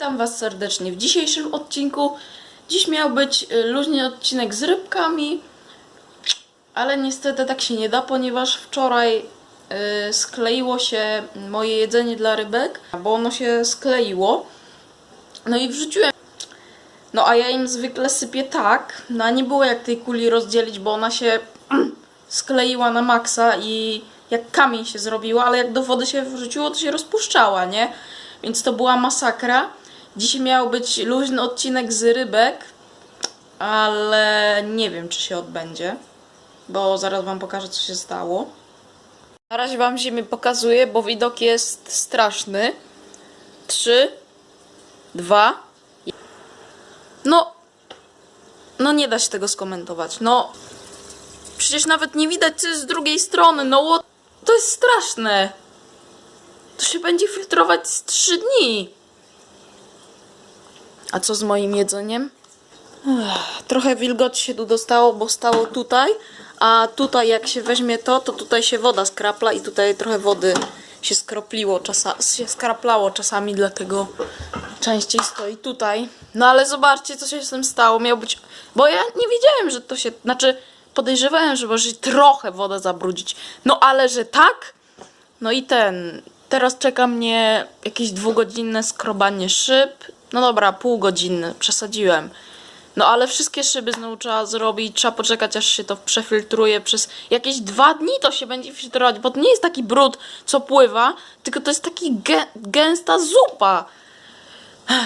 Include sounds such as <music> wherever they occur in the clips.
Witam Was serdecznie w dzisiejszym odcinku. Dziś miał być y, luźny odcinek z rybkami, ale niestety tak się nie da, ponieważ wczoraj y, skleiło się moje jedzenie dla rybek, bo ono się skleiło. No i wrzuciłem. No a ja im zwykle sypię tak, no a nie było jak tej kuli rozdzielić, bo ona się <clears throat> skleiła na maksa i jak kamień się zrobiła, ale jak do wody się wrzuciło, to się rozpuszczała, nie? Więc to była masakra. Dzisiaj miał być luźny odcinek z rybek, ale nie wiem, czy się odbędzie, bo zaraz wam pokażę, co się stało. Na razie wam ziemię pokazuję, bo widok jest straszny. Trzy, dwa. No, no nie da się tego skomentować. No, przecież nawet nie widać, co jest z drugiej strony. No, to jest straszne. To się będzie filtrować z trzy dni. A co z moim jedzeniem? Trochę wilgoci się tu dostało, bo stało tutaj, a tutaj jak się weźmie to, to tutaj się woda skrapla i tutaj trochę wody się skropliło, czasa, się skraplało czasami, dlatego częściej stoi tutaj. No ale zobaczcie, co się z tym stało. Miał być... Bo ja nie wiedziałem, że to się... Znaczy, podejrzewałem, że może się trochę woda zabrudzić. No ale, że tak? No i ten. Teraz czeka mnie jakieś dwugodzinne skrobanie szyb. No dobra, półgodzinne, przesadziłem. No ale wszystkie szyby znowu trzeba zrobić, trzeba poczekać aż się to przefiltruje przez jakieś dwa dni to się będzie filtrować, bo to nie jest taki brud, co pływa, tylko to jest taki gę gęsta zupa.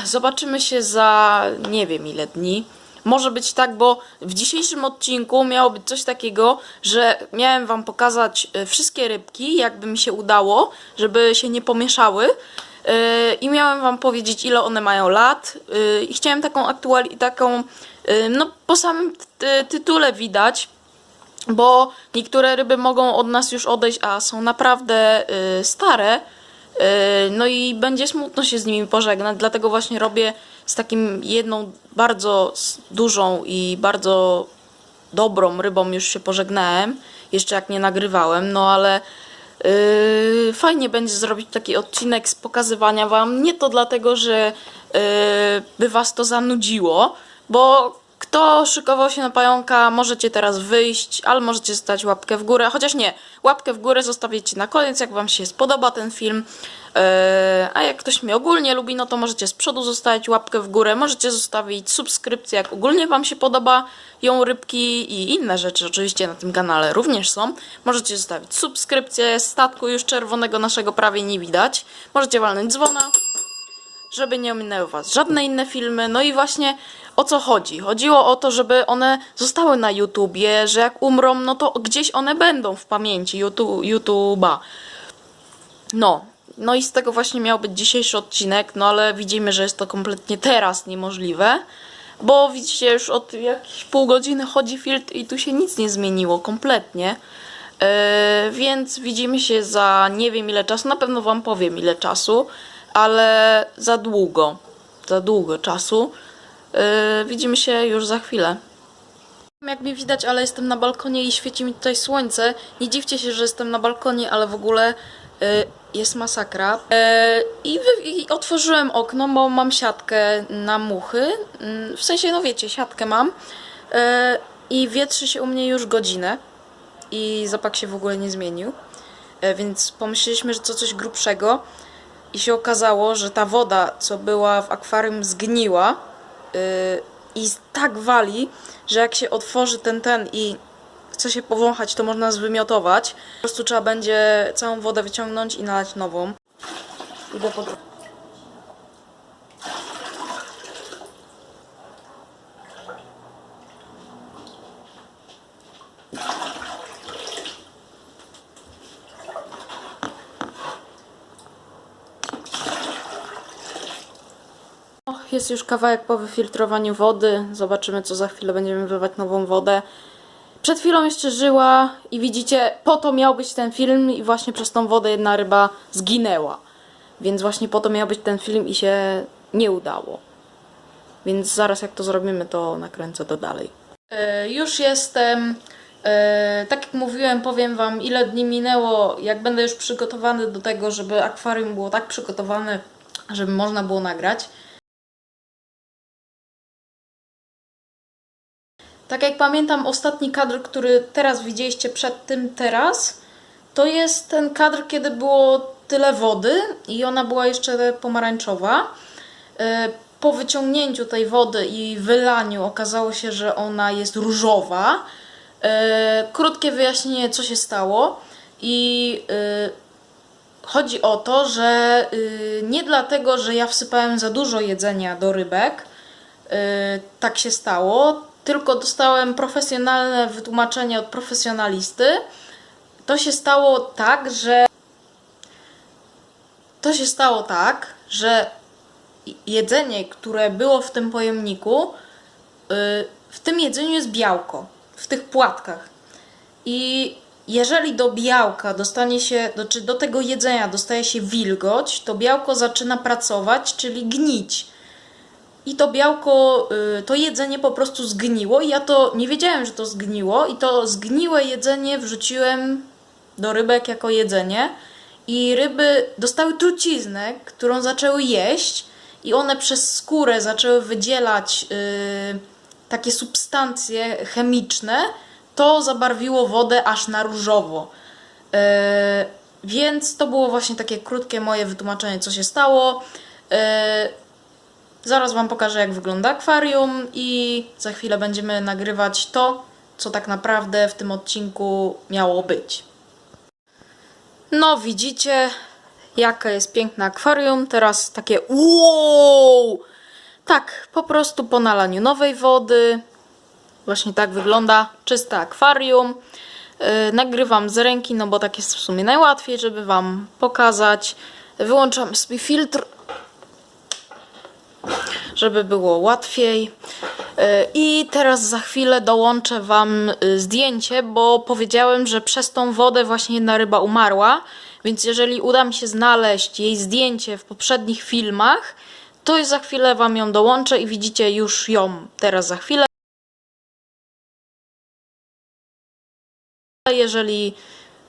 Zobaczymy się za nie wiem ile dni. Może być tak, bo w dzisiejszym odcinku miało być coś takiego, że miałem wam pokazać e, wszystkie rybki, jakby mi się udało, żeby się nie pomieszały. E, I miałem wam powiedzieć, ile one mają lat. E, I chciałem taką aktuali taką, e, no po samym ty- tytule widać, bo niektóre ryby mogą od nas już odejść, a są naprawdę y, stare. Y, no i będzie smutno się z nimi pożegnać, dlatego właśnie robię z takim jedną bardzo dużą i bardzo dobrą rybą już się pożegnałem, jeszcze jak nie nagrywałem, no ale fajnie będzie zrobić taki odcinek z pokazywania wam, nie to dlatego, że yy, by was to zanudziło, bo kto szykował się na pająka, możecie teraz wyjść, ale możecie zostawić łapkę w górę, chociaż nie, łapkę w górę zostawicie na koniec, jak wam się spodoba ten film, yy, a jak ktoś mnie ogólnie lubi, no to możecie z przodu zostawić łapkę w górę, możecie zostawić subskrypcję, jak ogólnie wam się podoba ją rybki i inne rzeczy oczywiście na tym kanale również są. Możecie zostawić subskrypcję, statku już czerwonego naszego prawie nie widać, możecie walnąć dzwona, żeby nie ominęły Was żadne inne filmy. No i właśnie o co chodzi? Chodziło o to, żeby one zostały na YouTubie, że jak umrą, no to gdzieś one będą w pamięci YouTube, YouTube'a. No, no i z tego właśnie miał być dzisiejszy odcinek, no ale widzimy, że jest to kompletnie teraz niemożliwe, bo widzicie, już od jakichś pół godziny chodzi filtr i tu się nic nie zmieniło kompletnie. Yy, więc widzimy się za nie wiem ile czasu, na pewno wam powiem ile czasu, ale za długo, za długo czasu. Yy, widzimy się już za chwilę. Jak mnie widać, ale jestem na balkonie i świeci mi tutaj słońce. Nie dziwcie się, że jestem na balkonie, ale w ogóle y, jest masakra. Y, i, otworzyłem okno, bo mam siatkę na muchy. W sensie, no wiecie, siatkę mam. I wietrzy się u mnie już godzinę. I zapach się w ogóle nie zmienił. Więc pomyśleliśmy, że to coś grubszego. I się okazało, że ta woda, co była w akwarium, zgniła yy, i tak wali, że jak się otworzy ten ten i chce się powąchać, to można zwymiotować. Po prostu trzeba będzie całą wodę wyciągnąć i nalać nową. Idę po Jest już kawałek po wyfiltrowaniu wody. Zobaczymy, co za chwilę będziemy wylewać nową wodę. Przed chwilą jeszcze żyła i widzicie, po to miał być ten film i właśnie przez tą wodę jedna ryba zginęła. Więc właśnie po to miał być ten film i się nie udało. Więc zaraz jak to zrobimy, to nakręcę to dalej. E, już jestem. E, tak jak mówiłem, powiem Wam, ile dni minęło, jak będę już przygotowany do tego, żeby akwarium było tak przygotowane, żeby można było nagrać. Tak jak pamiętam, ostatni kadr, który teraz widzieliście przed tym teraz, to jest ten kadr, kiedy było tyle wody i ona była jeszcze pomarańczowa. E, Po wyciągnięciu tej wody i wylaniu okazało się, że ona jest różowa. E, Krótkie wyjaśnienie, co się stało. I e, chodzi o to, że y, nie dlatego, że ja wsypałem za dużo jedzenia do rybek, tak się stało, tylko dostałem profesjonalne wytłumaczenie od profesjonalisty. To się stało tak, że to się stało tak, że jedzenie, które było w tym pojemniku, y, w tym jedzeniu jest białko, w tych płatkach. I jeżeli do białka dostanie się, czy do tego jedzenia dostaje się wilgoć, to białko zaczyna pracować, czyli gnić. I to białko, y, to jedzenie po prostu zgniło i ja to nie wiedziałem, że to zgniło i to zgniłe jedzenie wrzuciłem do rybek jako jedzenie i ryby dostały truciznę, którą zaczęły jeść i one przez skórę zaczęły wydzielać y, takie substancje chemiczne, to zabarwiło wodę aż na różowo. Y, więc to było właśnie takie krótkie moje wytłumaczenie, co się stało. Y, Zaraz Wam pokażę, jak wygląda akwarium, i za chwilę będziemy nagrywać to, co tak naprawdę w tym odcinku miało być. No, widzicie, jaka jest piękna akwarium. Teraz takie wow! Tak, po prostu po nalaniu nowej wody. Właśnie tak wygląda czyste akwarium. Yy, nagrywam z ręki, no bo tak jest w sumie najłatwiej, żeby Wam pokazać. Wyłączam sobie filtr żeby było łatwiej. Y, I teraz za chwilę dołączę Wam y, zdjęcie, bo powiedziałem, że przez tą wodę właśnie jedna ryba umarła. Więc jeżeli uda mi się znaleźć jej zdjęcie w poprzednich filmach, to za chwilę Wam ją dołączę i widzicie już ją teraz za chwilę. Jeżeli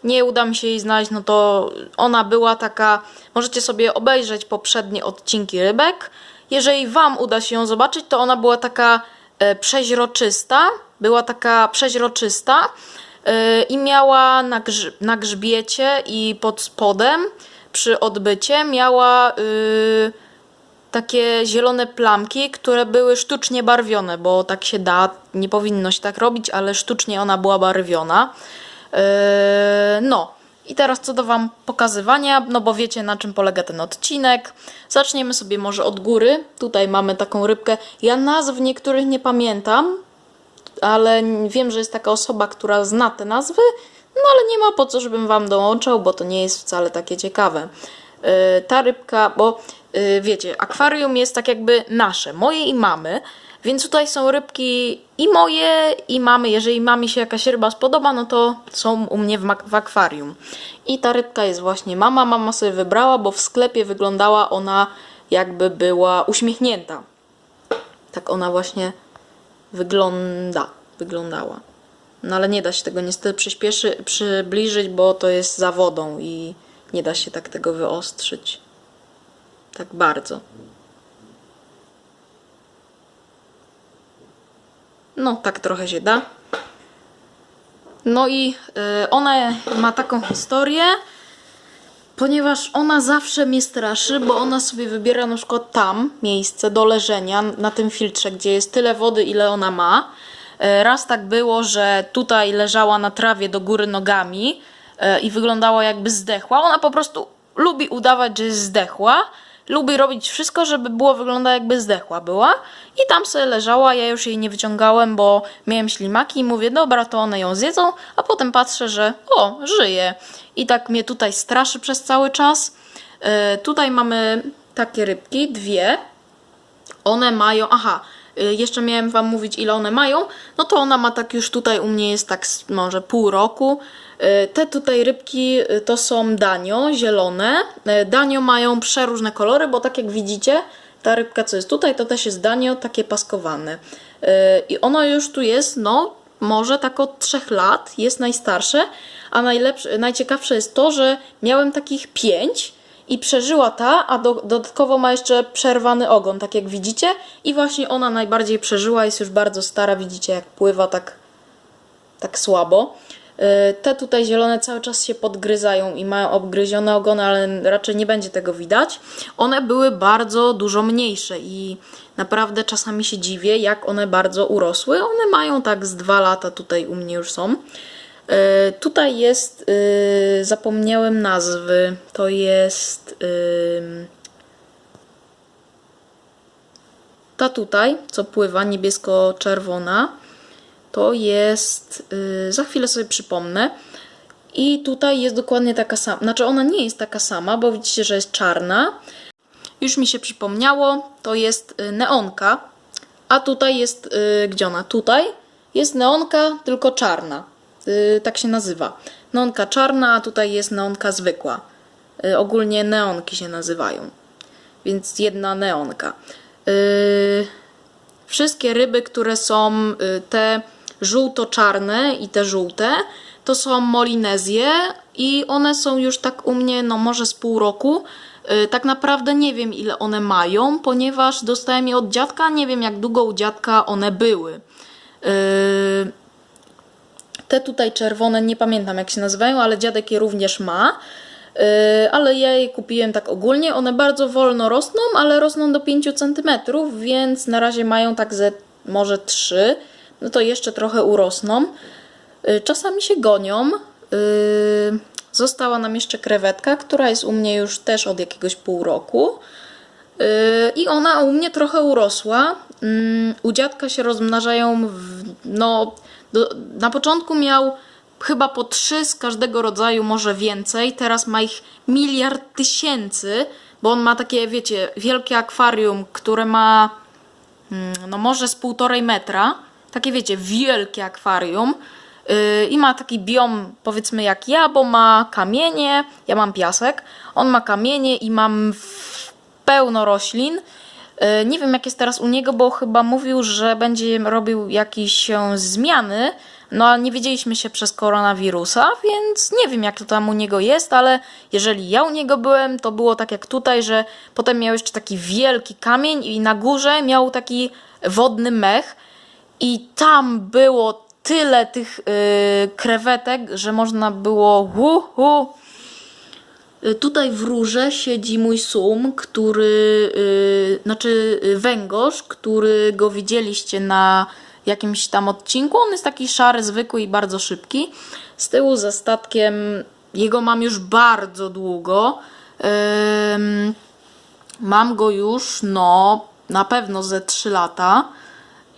nie uda mi się jej znaleźć, no to ona była taka. Możecie sobie obejrzeć poprzednie odcinki rybek. Jeżeli Wam uda się ją zobaczyć, to ona była taka e, przeźroczysta. Była taka przeźroczysta e, i miała na, grz- na grzbiecie i pod spodem przy odbycie miała y, takie zielone plamki, które były sztucznie barwione, bo tak się da, nie powinno się tak robić, ale sztucznie ona była barwiona. Yy, no, i teraz co do Wam pokazywania, no bo wiecie na czym polega ten odcinek. Zaczniemy sobie może od góry. Tutaj mamy taką rybkę. Ja nazw niektórych nie pamiętam, ale wiem, że jest taka osoba, która zna te nazwy, no ale nie ma po co, żebym Wam dołączał, bo to nie jest wcale takie ciekawe. Yy, ta rybka, bo yy, wiecie, akwarium jest tak jakby nasze, moje i mamy, więc tutaj są rybki i moje, i mamy. Jeżeli mamie się jakaś ryba spodoba, no to są u mnie w, w akwarium. I ta rybka jest właśnie mama. Mama sobie wybrała, bo w sklepie wyglądała ona jakby była uśmiechnięta. Tak ona właśnie wygląda, wyglądała. No ale nie da się tego niestety przybliżyć, bo to jest za wodą i nie da się tak tego wyostrzyć. Tak bardzo. No, tak trochę się da. No i y, ona ma taką historię, ponieważ ona zawsze mnie straszy, bo ona sobie wybiera na przykład tam miejsce do leżenia, na tym filtrze, gdzie jest tyle wody, ile ona ma. Y, Raz tak było, że tutaj leżała na trawie do góry nogami y, i wyglądała jakby zdechła. Ona po prostu lubi udawać, że jest zdechła. Lubi robić wszystko, żeby było wyglądać jakby zdechła była. I tam sobie leżała, ja już jej nie wyciągałem, bo miałem ślimaki i mówię, dobra, to one ją zjedzą, a potem patrzę, że o, żyje. I tak mnie tutaj straszy przez cały czas. Yy, tutaj mamy takie rybki, dwie. One mają, aha, y, jeszcze miałem wam mówić ile one mają, no to ona ma tak już tutaj u mnie jest tak może pół roku. Y, Te tutaj rybki y, to są danio, zielone. Y, Danio mają przeróżne kolory, bo tak jak widzicie, ta rybka co jest tutaj, to też jest danio, takie paskowane. I ono już tu jest, no może tak od trzech lat, jest najstarsze, a najlepsze, najciekawsze jest to, że miałem takich pięć i przeżyła ta, a do, dodatkowo ma jeszcze przerwany ogon, tak jak widzicie. I właśnie ona najbardziej przeżyła, jest już bardzo stara, widzicie jak pływa tak, tak słabo. Y, Te tutaj zielone cały czas się podgryzają i mają obgryzione ogony, ale raczej nie będzie tego widać. One były bardzo dużo mniejsze i naprawdę czasami się dziwię, jak one bardzo urosły. One mają tak z dwa lata tutaj u mnie już są. Y, Tutaj jest, y, zapomniałem nazwy, to jest ta tutaj, co pływa, niebiesko-czerwona, to jest, y, za chwilę sobie przypomnę. I tutaj jest dokładnie taka sama, znaczy ona nie jest taka sama, bo widzicie, że jest czarna. Już mi się przypomniało, to jest y, neonka, a tutaj jest, y, gdzie ona? Tutaj jest neonka, tylko czarna. Tak się nazywa. Neonka czarna, a tutaj jest neonka zwykła. Ogólnie neonki się nazywają. Więc jedna neonka. Wszystkie ryby, które są y, te żółto-czarne i te żółte, to są molinezje i one są już tak u mnie, no może z pół roku. Y, Tak naprawdę nie wiem ile one mają, ponieważ dostałem je od dziadka, nie wiem jak długo u dziadka one były. Y, Te tutaj czerwone, nie pamiętam jak się nazywają, ale dziadek je również ma. Yy, ale ja je kupiłem tak ogólnie. One bardzo wolno rosną, ale rosną do 5 cm, więc na razie mają tak ze może 3. No to jeszcze trochę urosną. Yy, Czasami się gonią. Yy, Została nam jeszcze krewetka, która jest u mnie już też od jakiegoś pół roku. Yy, I ona u mnie trochę urosła. Ym, U dziadka się rozmnażają, w, no, do, na początku miał chyba po trzy z każdego rodzaju, może więcej. Teraz ma ich miliard tysięcy, bo on ma takie, wiecie, wielkie akwarium, które ma mm, no może z półtorej metra. Takie, wiecie, wielkie akwarium. Yy, I ma taki biom, powiedzmy jak ja, bo ma kamienie, ja mam piasek, on ma kamienie i mam pełno roślin. Yy, Nie wiem jak jest teraz u niego, bo chyba mówił, że będzie robił jakieś e, zmiany, no ale nie wiedzieliśmy się przez koronawirusa, więc nie wiem jak to tam u niego jest, ale jeżeli ja u niego byłem, to było tak jak tutaj, że potem miał jeszcze taki wielki kamień i na górze miał taki wodny mech i tam było tyle tych yy, krewetek, że można było hu, hu. Y, Tutaj w rurze siedzi mój sum, który, yy, znaczy y, węgorz, który go widzieliście na jakimś tam odcinku. On jest taki szary, zwykły i bardzo szybki. Z tyłu za statkiem, jego mam już bardzo długo. Ym, mam go już, no, na pewno ze 3 lata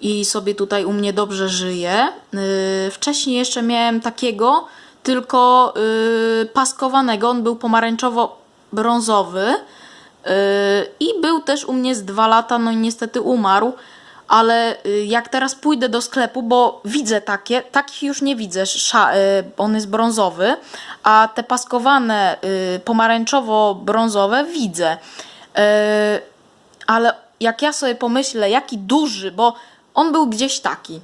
i sobie tutaj u mnie dobrze żyje. Yy, wcześniej jeszcze miałem takiego, tylko yy, paskowanego. On był pomarańczowo-brązowy yy, i był też u mnie z dwa lata, no i niestety umarł. Ale jak teraz pójdę do sklepu, bo widzę takie, takich już nie widzę, on jest brązowy, a te paskowane pomarańczowo-brązowe widzę. Ale jak ja sobie pomyślę, jaki duży, bo on był gdzieś taki,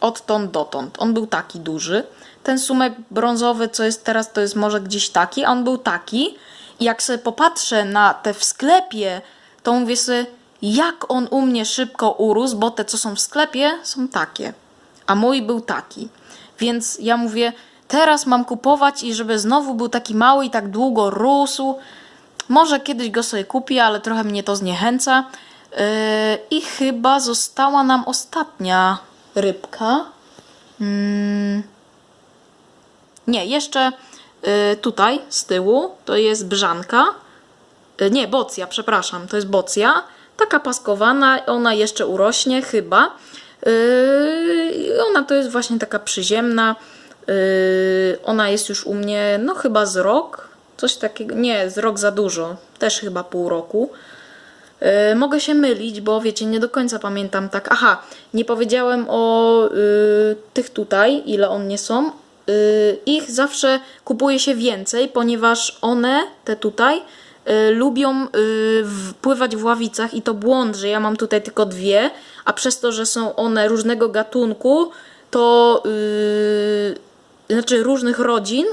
odtąd dotąd, on był taki duży. Ten sumek brązowy, co jest teraz, to jest może gdzieś taki, a on był taki. I jak sobie popatrzę na te w sklepie, to mówię sobie, jak on u mnie szybko urósł, bo te, co są w sklepie, są takie, a mój był taki. Więc ja mówię, teraz mam kupować i żeby znowu był taki mały i tak długo rósł. Może kiedyś go sobie kupię, ale trochę mnie to zniechęca. Yy, I chyba została nam ostatnia rybka. Mm. Nie, jeszcze yy, tutaj z tyłu to jest brzanka. Yy, Nie, bocja, przepraszam, to jest bocja. Taka paskowana, ona jeszcze urośnie chyba. Ona to jest właśnie taka przyziemna. Ona jest już u mnie, no chyba z rok. Coś takiego, nie, z rok za dużo. Też chyba pół roku. Yy, mogę się mylić, bo wiecie, nie do końca pamiętam tak. Aha, nie powiedziałem o yy, tych tutaj, ile one są. Yy, ich zawsze kupuje się więcej, ponieważ one, te tutaj, yy, lubią w- pływać w ławicach i to błąd, że ja mam tutaj tylko dwie, a przez to, że są one różnego gatunku, to yy, znaczy różnych rodzin,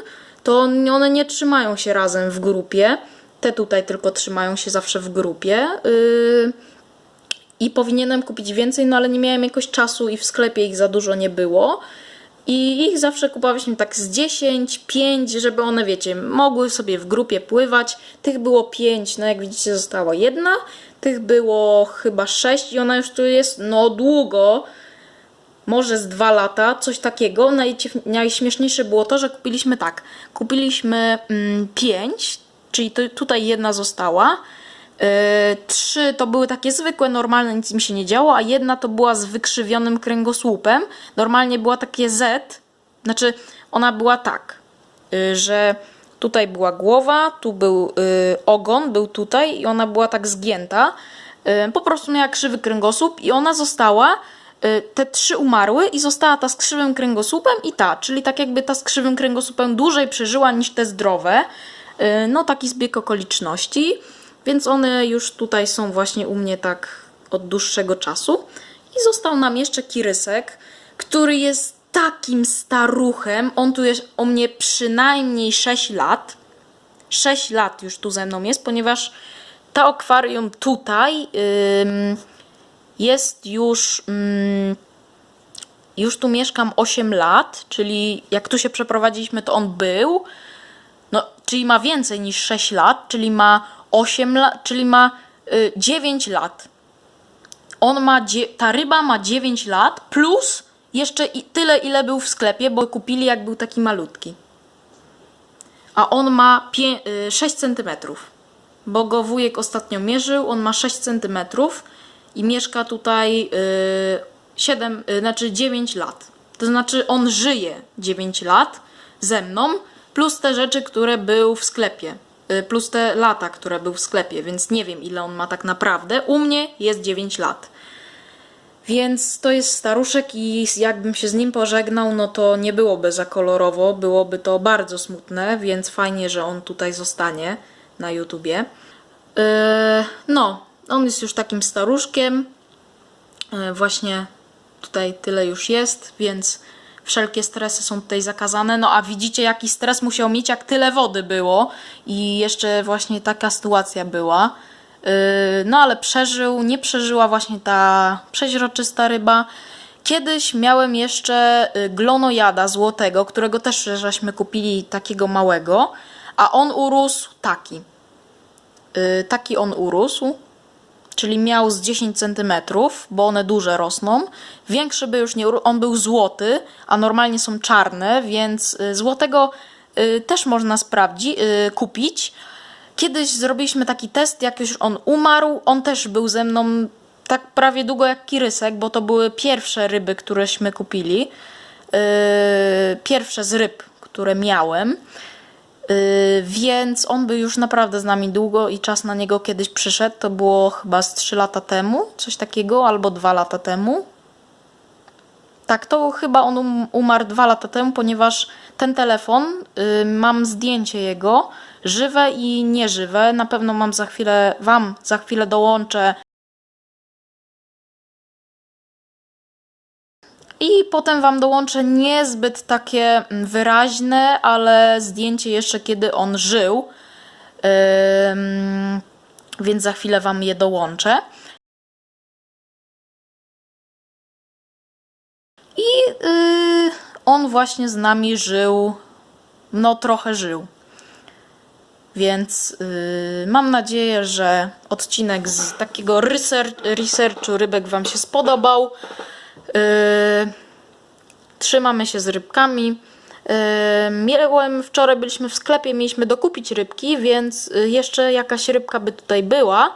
to one nie trzymają się razem w grupie. Te tutaj tylko trzymają się zawsze w grupie. Yy, I powinienem kupić więcej, no ale nie miałem jakoś czasu i w sklepie ich za dużo nie było. I ich zawsze kupowałyśmy tak z 10, 5, żeby one, wiecie, mogły sobie w grupie pływać. Tych było 5, no jak widzicie została jedna. Tych było chyba 6 i ona już tu jest, no długo może z dwa lata, coś takiego. Najśmieszniejsze było to, że kupiliśmy tak. Kupiliśmy mm, pięć, czyli to, tutaj jedna została. Yy, trzy to były takie zwykłe, normalne, nic im się nie działo, a jedna to była z wykrzywionym kręgosłupem. Normalnie była takie Z, znaczy ona była tak, yy, że tutaj była głowa, tu był yy, ogon, był tutaj i ona była tak zgięta. Yy, po prostu miała krzywy kręgosłup i ona została te trzy umarły i została ta z krzywym kręgosłupem i ta, czyli tak jakby ta z krzywym kręgosłupem dłużej przeżyła niż te zdrowe. Y, No taki zbieg okoliczności, więc one już tutaj są właśnie u mnie tak od dłuższego czasu. I został nam jeszcze Kirysek, który jest takim staruchem. On tu jest o mnie przynajmniej 6 lat. 6 lat już tu ze mną jest, ponieważ to akwarium tutaj ym, jest już. Ym, już tu mieszkam 8 lat, czyli jak tu się przeprowadziliśmy, to on był. Czyli ma więcej niż 6 lat, czyli ma 8 lat, czyli ma y, 9 lat. On ma, ta ryba ma 9 lat plus jeszcze i tyle, ile był w sklepie, bo kupili jak był taki malutki. A on ma pię- y, 6 cm. Bo go wujek ostatnio mierzył, on ma 6 cm i mieszka tutaj y, 7, y, znaczy 9 lat. To znaczy on żyje 9 lat ze mną, plus te rzeczy, które był w sklepie. y, Plus te lata, które był w sklepie, więc nie wiem ile on ma tak naprawdę. U mnie jest 9 lat. Więc to jest staruszek i jakbym się z nim pożegnał, no to nie byłoby za kolorowo, byłoby to bardzo smutne, więc fajnie, że on tutaj zostanie na YouTubie. Yy, no, on jest już takim staruszkiem. Yy, właśnie tutaj tyle już jest, więc wszelkie stresy są tutaj zakazane. No a widzicie, jaki stres musiał mieć, jak tyle wody było i jeszcze właśnie taka sytuacja była. Yy, No ale przeżył, nie przeżyła właśnie ta przeźroczysta ryba. Kiedyś miałem jeszcze y, glonojada złotego, którego też żeśmy kupili takiego małego, a on urósł taki. Y, Taki on urósł, czyli miał z 10 cm, bo one duże rosną. Większy by już nie on był złoty, a normalnie są czarne, więc y, złotego y, też można sprawdzić, kupić. Kiedyś zrobiliśmy taki test, jak już on umarł, on też był ze mną tak prawie długo jak Kirysek, bo to były pierwsze ryby, któreśmy kupili. Pierwsze z ryb, które miałem. Yy, więc on był już naprawdę z nami długo i czas na niego kiedyś przyszedł. To było chyba z 3 lata temu, coś takiego, albo 2 lata temu. Tak, to chyba on um, umarł dwa lata temu, ponieważ ten telefon, y, mam zdjęcie jego, żywe i nieżywe. Na pewno mam za chwilę, wam za chwilę dołączę. I potem wam dołączę niezbyt takie mm, wyraźne, ale zdjęcie jeszcze kiedy on żył. Więc za chwilę wam je dołączę. I yy, on właśnie z nami żył, no trochę żył. Więc yy, mam nadzieję, że odcinek z takiego research, researchu rybek Wam się spodobał. Yy, trzymamy się z rybkami. Yy, miałem, wczoraj byliśmy w sklepie, mieliśmy dokupić rybki, więc yy, jeszcze jakaś rybka by tutaj była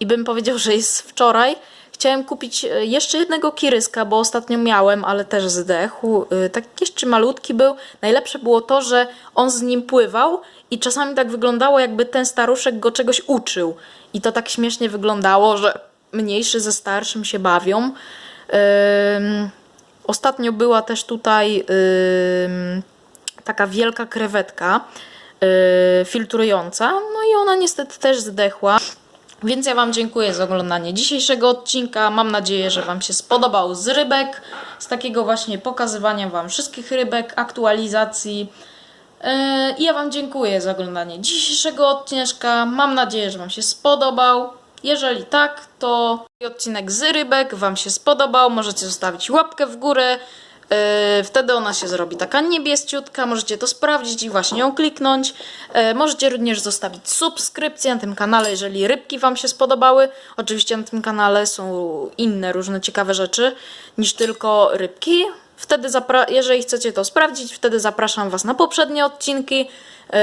i bym powiedział, że jest wczoraj. Chciałem kupić e, jeszcze jednego kiryska, bo ostatnio miałem, ale też zdechł. E, Tak jeszcze malutki był. Najlepsze było to, że on z nim pływał i czasami tak wyglądało, jakby ten staruszek go czegoś uczył. I to tak śmiesznie wyglądało, że mniejszy ze starszym się bawią. Ostatnio była też tutaj taka wielka krewetka yy, filtrująca, no i ona niestety też zdechła. Więc ja Wam dziękuję za oglądanie dzisiejszego odcinka. Mam nadzieję, że Wam się spodobał z rybek, z takiego właśnie pokazywania Wam wszystkich rybek, aktualizacji. Yy, I ja Wam dziękuję za oglądanie dzisiejszego odcineczka. Mam nadzieję, że Wam się spodobał. Jeżeli tak, to odcinek z rybek Wam się spodobał. Możecie zostawić łapkę w górę. Yy, wtedy ona się zrobi taka niebieściutka. Możecie to sprawdzić i właśnie ją kliknąć. Yy, możecie również zostawić subskrypcję na tym kanale, jeżeli rybki Wam się spodobały. Oczywiście na tym kanale są inne różne ciekawe rzeczy niż tylko rybki. Wtedy, jeżeli chcecie to sprawdzić, wtedy zapraszam Was na poprzednie odcinki. Yy,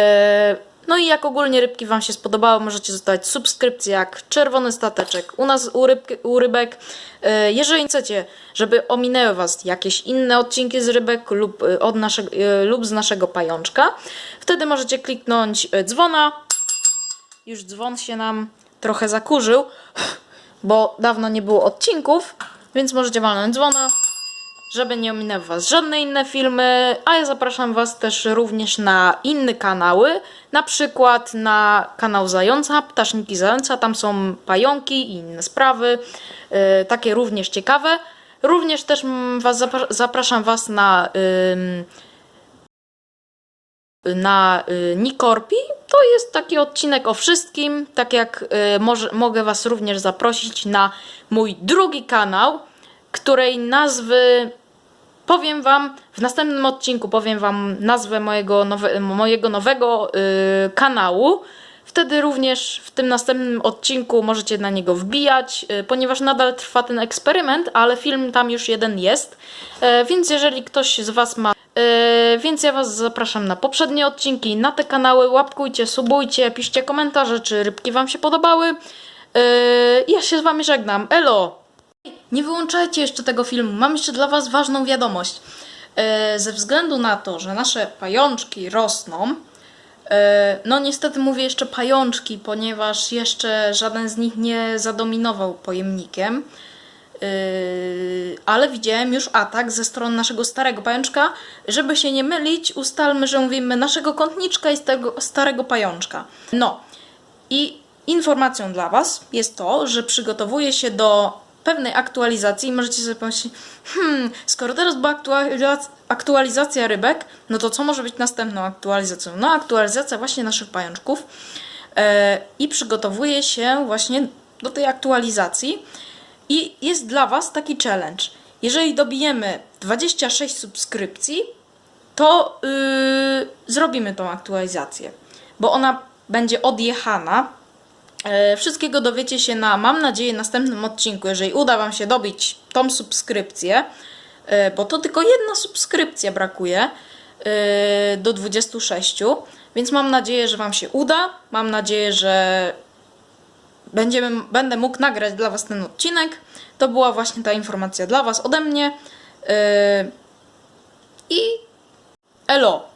no i jak ogólnie rybki Wam się spodobały, możecie zostawić subskrypcję jak czerwony stateczek u nas u, rybki, u rybek. E, Jeżeli chcecie, żeby ominęły Was jakieś inne odcinki z rybek lub, e, od naszego, e, lub z naszego pajączka, wtedy możecie kliknąć dzwona. Już dzwon się nam trochę zakurzył, bo dawno nie było odcinków, więc możecie walnąć dzwona żeby nie ominęły Was żadne inne filmy, a ja zapraszam Was też również na inne kanały, na przykład na kanał Zająca, Ptaszniki Zająca, tam są pająki i inne sprawy, yy, takie również ciekawe. Również też mm, was zapra- zapraszam Was na ym, na y, Nikorpi. To jest taki odcinek o wszystkim. Tak jak y, może, mogę Was również zaprosić na mój drugi kanał, której nazwy powiem Wam w następnym odcinku, powiem Wam nazwę mojego, nowe, mojego nowego y, kanału. Wtedy również w tym następnym odcinku możecie na niego wbijać, y, ponieważ nadal trwa ten eksperyment, ale film tam już jeden jest. E, więc jeżeli ktoś z Was ma. e, więc ja Was zapraszam na poprzednie odcinki, na te kanały. Łapkujcie, subujcie, piszcie komentarze, czy rybki Wam się podobały. E, ja się z Wami żegnam. Elo! Nie wyłączajcie jeszcze tego filmu. Mam jeszcze dla Was ważną wiadomość. E, ze względu na to, że nasze pajączki rosną, e, no niestety mówię jeszcze pajączki, ponieważ jeszcze żaden z nich nie zadominował pojemnikiem. Yy, ale widziałem już atak ze strony naszego starego pajączka. Żeby się nie mylić, ustalmy, że mówimy naszego kątniczka i tego starego pajączka. No i informacją dla Was jest to, że przygotowuję się do pewnej aktualizacji i możecie sobie pomyśleć, hmm, skoro teraz była aktualizac- aktualizacja rybek, no to co może być następną aktualizacją? No aktualizacja właśnie naszych pajączków e, i przygotowuję się właśnie do tej aktualizacji i jest dla Was taki challenge. Jeżeli dobijemy 26 subskrypcji, to yy, zrobimy tą aktualizację, bo ona będzie odjechana. E, Wszystkiego dowiecie się na, mam nadzieję, następnym odcinku, jeżeli uda Wam się dobić tą subskrypcję, e, bo to tylko jedna subskrypcja brakuje e, do 26, więc mam nadzieję, że Wam się uda. Mam nadzieję, że będziemy, będę mógł nagrać dla Was ten odcinek. To była właśnie ta informacja dla Was ode mnie. I elo!